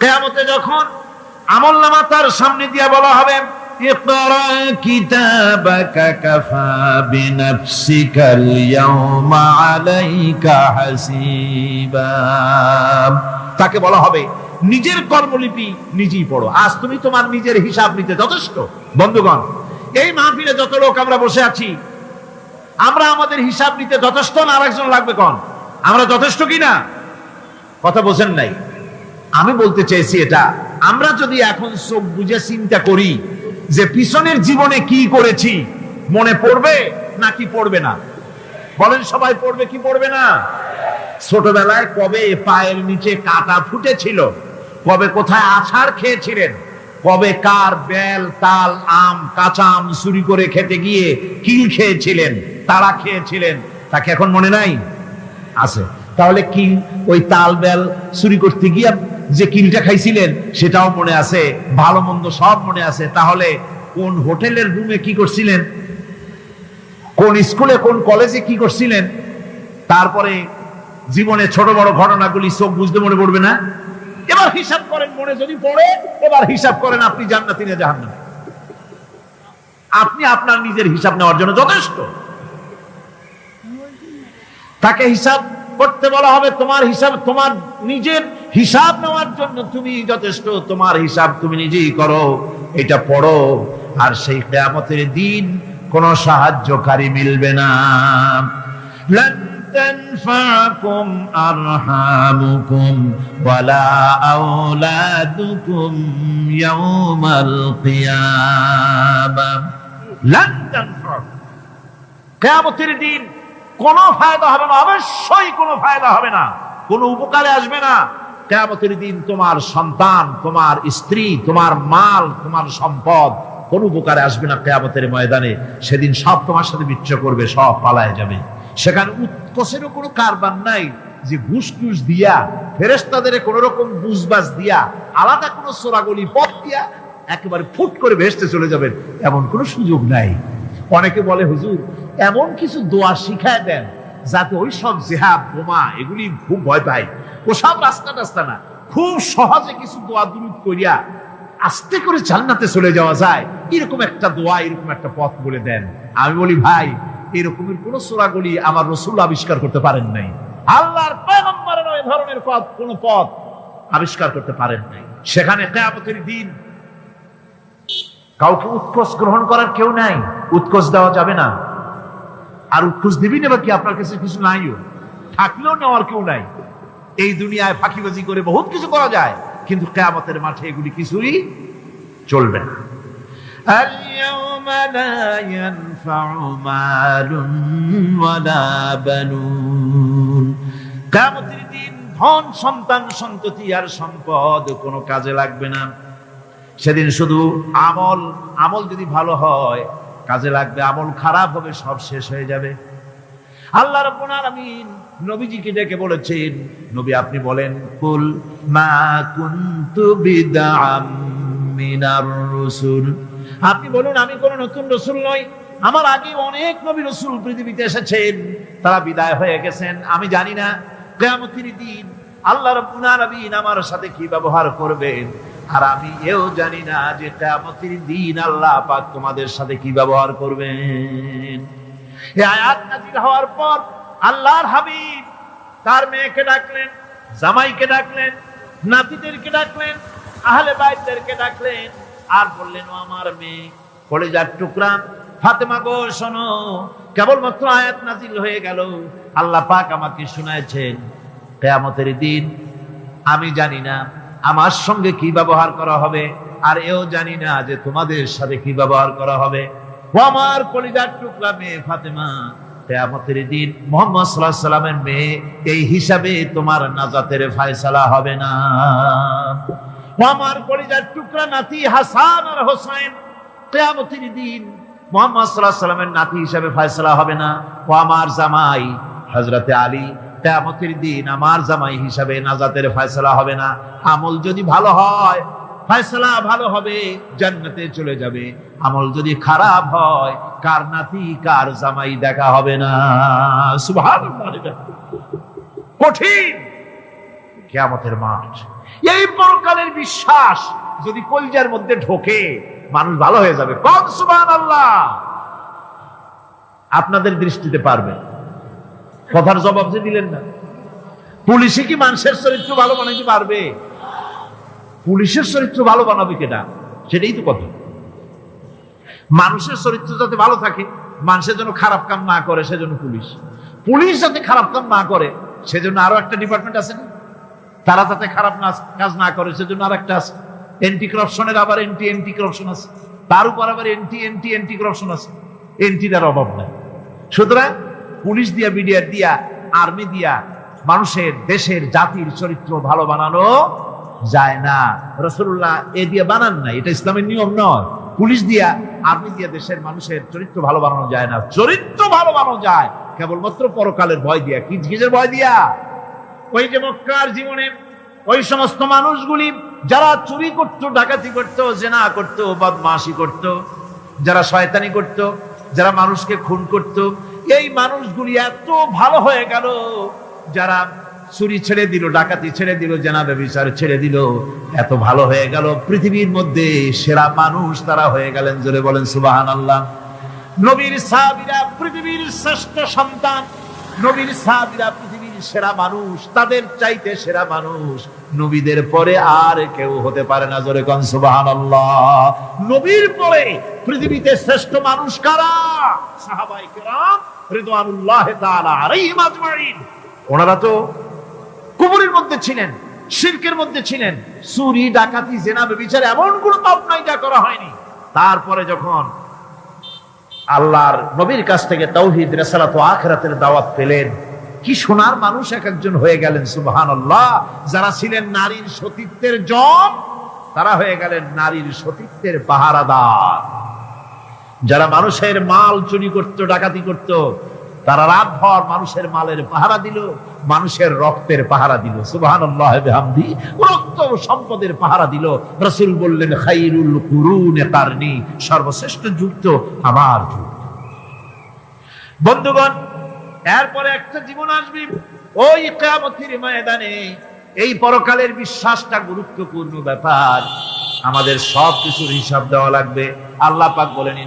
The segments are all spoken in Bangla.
কেয়ামতে যখন আমল নামা তার সামনে দিয়ে বলা হবে তাকে বলা হবে, নিজের কর্মলিপি নিজেই পড়ো। আজ তুমি তোমার নিজের হিসাব নিতে যথেষ্ট, বন্ধুগণ। এই মাহফিলে যত লোক আমরা বসে আছি, আমরা আমাদের হিসাব নিতে যথেষ্ট না আরেকজন লাগবে কন? আমরা যথেষ্ট কিনা? কথা বোঝেন নাই। আমি বলতে চেয়েছি এটা, আমরা যদি এখন চোখ বুঝে চিন্তা করি যে পিছনের জীবনে কি করেছি, মনে পড়বে নাকি পড়বে না? বলেন সবাই, পড়বে কি পড়বে না? ছোটবেলায় কবে পায়ের নিচে কাটা ফুটেছিল? কবে কোথায় আছাড় খেয়েছিলেন? কবে কার বেল, তাল, আম, কাঁচা আম চুরি করে খেতে গিয়ে কিল খেয়েছিলেন তারা খেয়েছিলেন? তাকে এখন মনে নাই? আছে। তাহলে কি ওই তাল, বেল চুরি করতে গিয়ে যে কিলটা খাইছিলেন, সেটাও মনে আছে, ভালো মন্দ সব মনে আছে। তাহলে কোন হোটেলের রুমে কি করছিলেন? কোন স্কুলে, কোন কলেজে কি করছিলেন? তারপরে জীবনে ছোট বড় ঘটনাগুলি চোখ বুঝতে মনে পড়বে না? এবার হিসাব করেন, মনে যদি পড়ে, এবার হিসাব করেন, আপনি জান্নাতি না জাহান্নামে। আপনি আপনার নিজের হিসাব নেওয়ার জন্য যথেষ্ট। তাকে হিসাব করতে বলা হবে, তোমার হিসাব, তোমার নিজের হিসাব নেওয়ার জন্য তুমি যথেষ্ট তোমার হিসাব তুমি নিজেই করো এটা পড়ো আর সেই কেয়ামতের দিন কোনো সাহায্যকারী মিলবে না لن تنفعكم أرحامكم ولا أولادكم يوم القيامة لن تنفعكم কেয়ামতের দিন কোনো ফায়দা হবে না অবশ্যই কোনো ফায়দা হবে না কোনো উপকারে আসবে না কেয়ামতের দিন তোমার সন্তান, তোমার স্ত্রী, তোমার মাল, তোমার সম্পদ কোন উপকারে আসবে না কেয়ামতের ময়দানে। সেদিন সব তোমার সাথে বিচ্ছ করবে, সব পালায় যাবে। সেখানে উৎকোষেরও কোনো কারবার নাই যে ঘুষ টুস দিয়া ফেরেস্তাদের কোন রকম বুঝবাজ দিয়া, আলাদা কোনো সোরাগলি পথ দিয়া একেবারে ফুট করে ভেসতে চলে যাবেন, এমন কোনো সুযোগ নাই। অনেকে বলে, হুজুর, এমন কিছু দোয়া শিখায় দেন যাতে ওই সব জেহাব বোমা, এগুলি খুব ভয় পায়। ওসব রাস্তা টাস্তা না। খুব সহজে কিছু দোয়া দুরুদ করিয়া আস্তে করে জান্নাতে চলে যাওয়া যায়। এরকম একটা দোয়া, এরকম একটা পথ বলে দেন। আমি বলি, ভাই, এরকমের কোন সোরাগুলি আমার রসুল আবিষ্কার করতে পারেন নাই। আল্লাহর ধরনের পথ, কোন পথ আবিষ্কার করতে পারেন নাই। সেখানে কেয়ামতের দিন কাউকে উৎকোষ গ্রহণ করার কেউ নাই। উৎকোষ দেওয়া যাবে না। আর উৎকোষ দিবি নেবা কি? আপনার কাছে কিছু নাইও। থাকলেও নেওয়ার কেউ নাই। এই দুনিয়ায় ফাঁকিবাজি করে বহুত কিছু করা যায় কিন্তু কেয়ামতের মাঠে এগুলি কিছুই চলবে না اليوم لا ينفع مال ولا بنون কেয়ামতের দিন ধন সন্তান সন্ততি আর সম্পদ কোনো কাজে লাগবে না সেদিন শুধু আমল আমল যদি ভালো হয় কাজে লাগবে আমল খারাপ হবে সব শেষ হয়ে যাবে আল্লাহ রাব্বুল আলামিন নবীজিকে ডেকে বলেছেন, নবী আপনি বলেন, কুল মা কুনতু বিদআম মিনার রসুল। আপনি বলুন, আমি কোন নতুন রসুল নই। আমার আগে অনেক নবী রসুল পৃথিবীতে এসেছেন। তারা বিদায় হয়ে গেছেন। আমি জানি না, কিয়ামতের দিন আল্লাহ রাব্বুল আলামিন আমার সাথে কি ব্যবহার করবেন। আর আমি এও জানি না যে কিয়ামতের দিন আল্লাহ পাক তোমাদের সাথে কি ব্যবহার করবেন। এই আয়াত নাজির হওয়ার পর আল্লাহর হাবিব, তার মেয়েকে ডাকলেন, জামাইকে ডাকলেন, নাতিদেরকে ডাকলেন, আহলে বাইতদেরকে ডাকলেন, আর বললেন আমার মেয়ে, কলেজার টুকরা। ফাতেমা গো, শোনো, কেবলমাত্র আয়াত নাজিল হয়ে গেল। আল্লাহ পাক আমাকে শুনাইছেন, কেয়ামতের দিন, আমি জানি না আমার সঙ্গে কি ব্যবহার করা হবে, আর এও জানি না যে তোমাদের সাথে কি ব্যবহার করা হবে। আমার কলিজার টুকরা মেয়ে ফাতেমা কেয়ামতের দিন মোহাম্মদ সাল্লাহ সাল্লামের মেয়ে এই হিসাবে তোমার নাজাতের ফায়সালা হবে না। আমার কলিজার টুকরা নাতি হাসান আর হোসাইন কেয়ামতের দিন মোহাম্মদ সাল্লাহ সাল্লামের নাতি হিসাবে ফায়সালা হবে না। ও আমার জামাই হজরতে আলী, কেয়ামতের দিন আমার জামাই হিসাবে নাজাতের ফয়সলা হবে না। আমল যদি ভালো হয়, ফয়সলা ভালো হবে, জান্নাতে চলে যাবে। আমল যদি খারাপ হয় কার নাতি, কার জামাই দেখা হবে না। কঠিন। কেয়ামতের মাঠ। এই পরকালের বিশ্বাস যদি কলজার মধ্যে ঢোকে, মানুষ ভালো হয়ে যাবে। কম সুবান আল্লাহ আপনাদের দৃষ্টিতে পারবে। কথার জবাব যে দিলেন না। পুলিশে কি মানুষের চরিত্র ভালো বানাইতে পারবে? পুলিশের চরিত্র ভালো বানাবে কেটা সেটাই তো কথা। মানুষের চরিত্র যাতে ভালো থাকে মানুষের জন্য খারাপ কাম না করে, সেজন্য পুলিশ। পুলিশ যাতে খারাপ কাম না করে, সেজন্য আরও একটা ডিপার্টমেন্ট আছে না? তারা যাতে খারাপ কাজ না করে, সেজন্য আর একটা আছে। এন্টি করাপশনের আবার এন্টি এন্টি করাপশন আছে। তার উপর আবার এন্টি এন্টি এন্টি করাপশন আছে এন্টিটার অভাব নাই। সুতরাং পুলিশ দিয়া বিডিআর দিয়া আর্মি দিয়া, মানুষের, দেশের, জাতির চরিত্র ভালো বানানো যায় না। রসুল্লাহ এ দিয়ে বানান না এটা ইসলামের নিয়ম নয়। পুলিশ দিয়া, আর্মি দিয়া দেশের মানুষের চরিত্র ভালো বানানো যায় না। চরিত্র ভালো বানানো যায়। কেবলমাত্র পরকালের ভয় দিয়া। কি কিসের ভয় দিয়া? ওই যে মক্কার জীবনে ওই সমস্ত মানুষগুলি, যারা চুরি করত, ডাকাতি করত, জেনা করত, বদমাশি করত, যারা শয়তানি করত, যারা মানুষকে খুন করত, এই মানুষগুলি এত ভালো হয়ে গেল, যারা চুরি ছেড়ে দিল, ডাকাতি ছেড়ে দিল জেনা ব্যবচার ছেড়ে দিল। এত ভালো হয়ে গেল পৃথিবীর মধ্যে, সেরা মানুষ তারা হয়ে গেলেন জোরে বলেন সুবাহান আল্লাহ নবীর সাহাবীরা পৃথিবীর শ্রেষ্ঠ সন্তান, নবীর সাহাবীরা পৃথিবীর সেরা মানুষ, তাদের চাইতে সেরা মানুষ। নবীদের পরে আর কেউ হতে পারে না জোরে কন সুবাহান আল্লাহ নবীর পরে পৃথিবীতে শ্রেষ্ঠ মানুষ কারা? সাহাবায়ে কেরাম রিদওয়ানুল্লাহ তাআলা আলাইহিম আজমাইন। ওনারা তো কুবুরের মধ্যে ছিলেন, শিরকের মধ্যে ছিলেন। চুরি, ডাকাতি, জেনা বিচার এমন কোনো পাপ নাই যা করা হয়নি। তারপরে যখন আল্লাহর নবীর কাছ থেকে তৌহিদ, রেসালাত আখরাতের দাওয়াত পেলেন, কি সোনার মানুষ এক একজন হয়ে গেলেন সুবহান যারা ছিলেন নারীর সতীত্বের জম, তারা হয়ে গেলেন নারীর সতীত্বের পাহারাদার। যারা মানুষের মাল চুরি করত, ডাকাতি করত তারা রাত ভর মানুষের মালের পাহারা দিল, মানুষের রক্তের পাহারা দিল। হামদি রক্ত সম্পদের পাহারা দিল। রসুল বললেন, খাইরুল কুরুনে কারনি সর্বশ্রেষ্ঠ যুক্ত আমার যুগ বন্ধুগণ, এরপরে একটা জীবন আসবে। ওই কেয়ামতির ময়দানে এই পরকালের বিশ্বাসটা গুরুত্বপূর্ণ ব্যাপার। আমাদের সব কিছুর হিসাব দেওয়া লাগবে। আল্লাহ পাক বলেন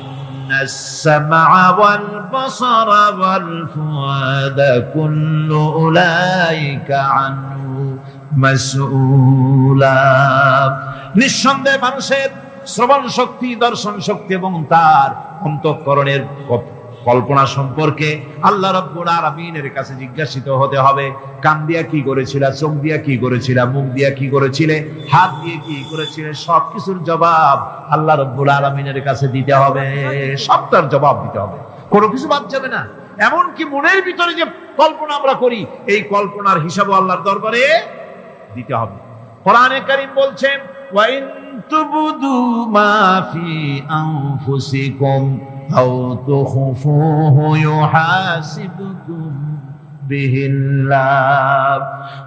ইন্না السمع والبصر والفؤاد كل أولئك عنه مسؤولا নিঃসন্দেহে মানুষের শ্রবণ শক্তি দর্শন শক্তি এবং তার অন্তঃকরণের ক- কল্পনা সম্পর্কে আল্লাহ রব্বুল আলামিনের কাছে জিজ্ঞাসিত হতে হবে, কান দিয়া কি করেছিল, চোখ দিয়া কি করেছিল, মুখ দিয়া কি করেছিলে, হাত দিয়ে কি করেছিলে সব কিছুর জবাব আল্লাহ রব্বুল আলামিনের কাছে দিতে হবে, সবটার জবাব দিতে হবে। কোনো কিছু বাদ যাবে না। এমনকি মনের ভিতরে যে কল্পনা আমরা করি, এই কল্পনার হিসাবও আল্লাহর দরবারে দিতে হবে। কোরআনে কারীম বলছেন ওয়াইন তুবদু মা ফি আনফুসিকুম আও তুখফুহু ইউহাসিবকুম বিহিল্লাহ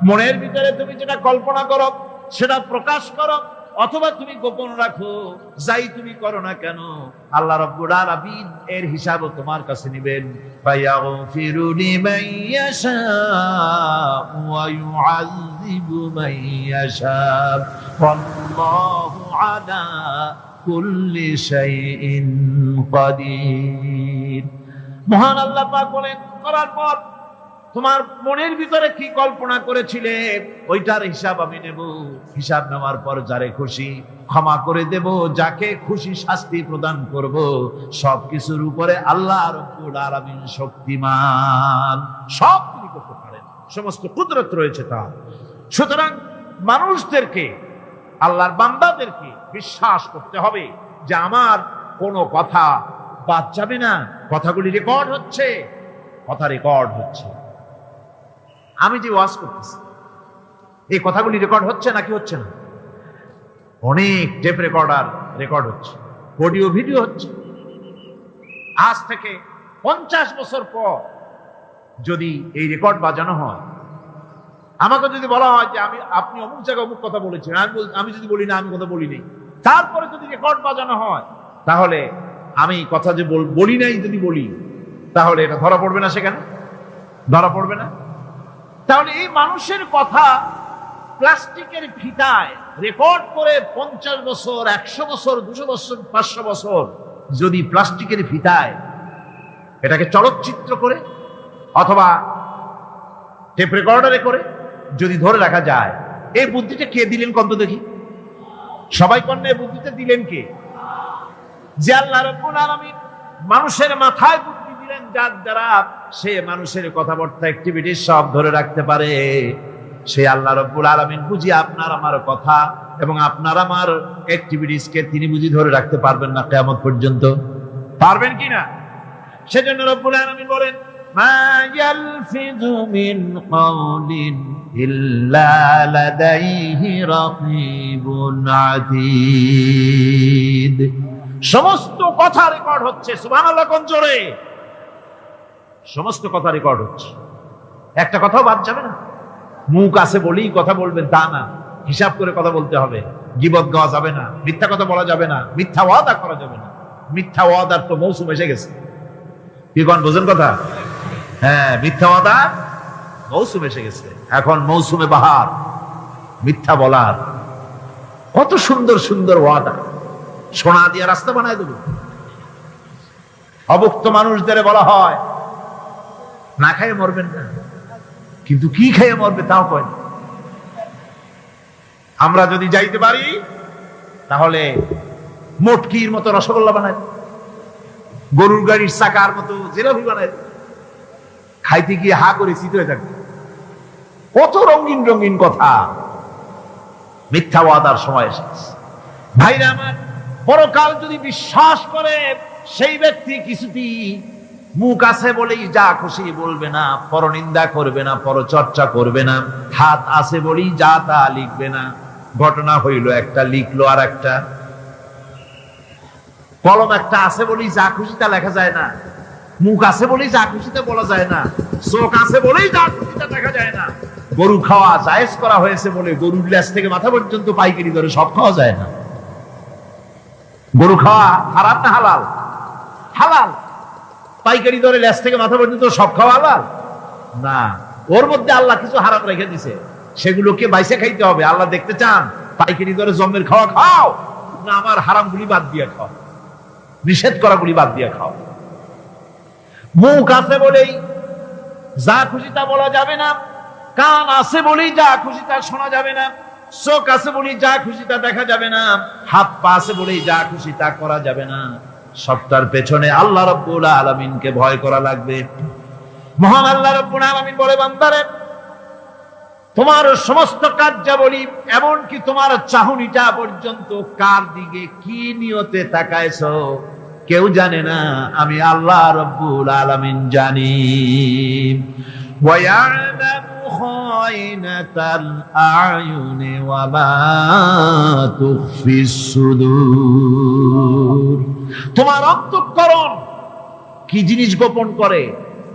মনের ভিতরে তুমি যেটা কল্পনা করো, সেটা প্রকাশ করো, অথবা তুমি গোপন রাখো, যাই তুমি করো না কেন, আল্লাহ রাব্বুল আলামিন এর হিসাবও তোমার কাছে নেবেন। ফায়াগফিরু লিমান ইয়াশা ওয়া ইউআযিবু মান ইয়াশা আলা কুল্লি শাইইন কাদির। মহান আল্লাহ পাক বলেন, করার পর তোমার মনের ভিতরে কি কল্পনা করেছিলে? ওইটার হিসাব আমি নেব। হিসাব নেওয়ার পর যারে খুশি ক্ষমা করে দেব, যাকে খুশি শাস্তি প্রদান করব সব কিছুর উপরে আল্লাহ রব্বুল আলামিন শক্তিমান। সব তিনি করতে পারেন সমস্ত কুদরত রয়েছে তার। সুতরাং মানুষদেরকে আল্লাহর বান্দাদেরকে বিশ্বাস করতে হবে যে আমার কোনো কথা বাদ যাবে না। কথাগুলি রেকর্ড হচ্ছে। কথা রেকর্ড হচ্ছে। আমি যে ওয়াজ করতেছি, এই কথাগুলি রেকর্ড হচ্ছে নাকি হচ্ছে না? অনেক টেপ রেকর্ডার রেকর্ড হচ্ছে অডিও ভিডিও হচ্ছে। আজ থেকে পঞ্চাশ বছর পর যদি এই রেকর্ড বাজানো হয় আমাকে যদি বলা হয় যে আমি, আপনি অমুক জায়গায় অমুক কথা বলেছেন, আমি আমি যদি বলি না, আমি কথা বলি নাই। তারপরে যদি রেকর্ড বাজানো হয়, তাহলে আমি কথা যে বল- নাই যদি বলি, তাহলে এটা ধরা পড়বে না সেখানে? ধরা পড়বে না? তাহলে এই মানুষের কথা প্লাস্টিকের ফিতায় রেকর্ড করে পঞ্চাশ বছর, একশো বছর, দুশো বছর, পাঁচশো বছর যদি প্লাস্টিকের ফিতায় এটাকে চলচ্চিত্র করে, অথবা টেপ রেকর্ডারে করে যদি ধরে রাখা যায়, এই বুদ্ধিটা কে দিলেন কত দেখি? সবাই কন্যা এই বুদ্ধিটা দিলেন কে? যে আল্লাহ রব্বুল আলামিন মানুষের মাথায় বুদ্ধি দিলেন, যার দ্বারা সে মানুষের কথাবার্তা অ্যাক্টিভিটি সব ধরে রাখতে পারে। সে আল্লাহ রব্বুল আলামিন বুঝি আপনার আমার কথা এবং আপনার আমার অ্যাক্টিভিটিস কে তিনি বুঝি ধরে রাখতে পারবেন না কেমন পর্যন্ত। পারবেন কি না? সেজন্য রব্বুল আলামিন বলেন ইয়ালফিযু মিন কাওলিন ইল্লা লাদাইহি রাকিবুন আতীদ সমস্ত কথা রেকর্ড হচ্ছে কোন জোরে? সমস্ত কথা রেকর্ড হচ্ছে। একটা কথাও বাদ যাবে না। মুখ আছে বলেই কথা বলবেন, তা না। হিসাব করে কথা বলতে হবে। গিবত গাওয়া যাবে না, মিথ্যা কথা বলা যাবে না, মিথ্যা ওয়াদা করা যাবে না। মিথ্যা ওয়াদার তো মৌসুম এসে গেছে। কি বোঝেন কথা? হ্যাঁ মিথ্যা ওয়াদা মৌসুম এসে গেছে। এখন মৌসুমে বাহার মিথ্যা বলার। কত সুন্দর সুন্দর ওয়াদা। সোনা দিয়ে রাস্তা বানায় দেব। অবক্ত মানুষদের বলা হয় না খাইয়ে মরবেন না। কিন্তু কি খেয়ে মরবে তাও কয় আমরা যদি যাইতে পারি তাহলে মোটকির মতো রসগোল্লা বানায় গরুর গাড়ির চাকার মতো জিলাপি বানায়। খাইতে গিয়ে হা করে শীত হয়ে থাকবে কত রঙিন রঙিন কথা। মিথ্যা ওয়াদার সময় এসেছে। ভাইরা আমার, পরকাল যদি বিশ্বাস করে, সেই ব্যক্তি কিছুতেই মুখ আছে বলেই যা খুশি বলবে না, পরনিন্দা করবে না, পরচর্চা করবে না, হাত আছে বলেই যা তা লিখবে না। ঘটনা হইল একটা, লিখলো আর একটা কলম একটা আছে বলেই যা খুশি তা লেখা যায় না। মুখ আছে বলেই যা খুশিতে বলা যায় না, চোখ আছে বলেই যা খুশিতে দেখা যায় না। গরু খাওয়া জায়েজ করা হয়েছে বলে গরুর লেজ থেকে মাথা পর্যন্ত পাইকারি ধরে সব খাওয়া যায় না। গরু খাওয়া হারাম না হালাল? হালাল। পাইকারি দরে লেজ থেকে মাথা পর্যন্ত সব খাওয়া হালাল? না। ওর মধ্যে আল্লাহ কিছু হারাম রেখে দিছে। সেগুলোকে বাইসে খাইতে হবে। আল্লাহ দেখতে চান, পাইকারি দরে জমের খাওয়া খাও, না আমার হারামগুলি বাদ দিয়ে খাও। নিষেধ করাগুলি বাদ দিয়ে খাও। মুখ আছে বলেই যা খুশি তা বলা যাবে না, কান আছে বলেই যা খুশি তা শোনা যাবে না, চোখ আছে বলেই যা খুশি তা দেখা যাবে না, হাত পা আছে বলেই যা খুশি তা করা যাবে না। সবটার পেছনে আল্লাহ রব্বুল আলমিনকে ভয় করা লাগবে। মহান আল্লাহ রব্বুল আলমিন বলে, বান্দারে, তোমার সমস্ত কার্যাবলী এমনকি তোমার চাহনিটা পর্যন্ত কার দিকে কি নিয়তে তাকাইছো কেউ জানে না, আমি আল্লাহ রব্বুল আলামিন জানি। তোমার অন্তঃকরণ কি জিনিস গোপন করে?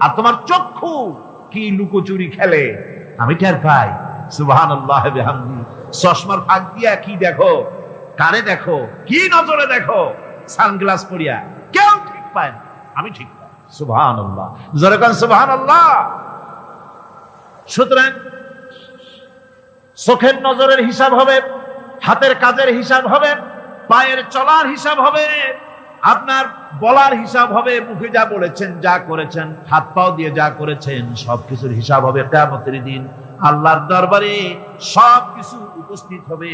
আর তোমার চক্ষু কি লুকোচুরি খেলে? আমি টের পাই? সুবাহান আল্লাহ চশমার ফাঁক দিয়া কি দেখো? কানে দেখো? কি নজরে দেখো? সানগ্লাস পরিয়া। কেউ ঠিক পায় না। আমি ঠিক পাই। সুবহান আল্লাহ জোরে কান সুবহান আল্লাহ সুতরাং চোখের নজরের হিসাব হবে, হাতের কাজের হিসাব হবে, পায়ের চলার হিসাব হবে, আপনার বলার হিসাব হবে, মুখে যা বলেছেন, যা করেছেন, হাত পাও দিয়ে যা করেছেন, সবকিছুর হিসাব হবে কেমতের দিন। আল্লাহর দরবারে সবকিছু উপস্থিত হবে।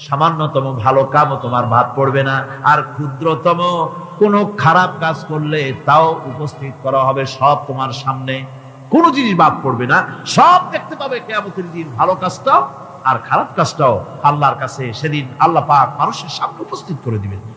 সামান্যতম ভালো কামও তোমার ভাত পড়বে না। আর ক্ষুদ্রতম কোনো খারাপ কাজ করলে তাও উপস্থিত করা হবে সব তোমার সামনে। কোনো জিনিস বাদ পড়বে না। সব দেখতে পাবে কেয়ামতের দিন ভালো কাজটাও আর খারাপ কাজটাও আল্লাহর কাছে সেদিন আল্লাহ পাক মানুষের সামনে উপস্থিত করে দিবেন।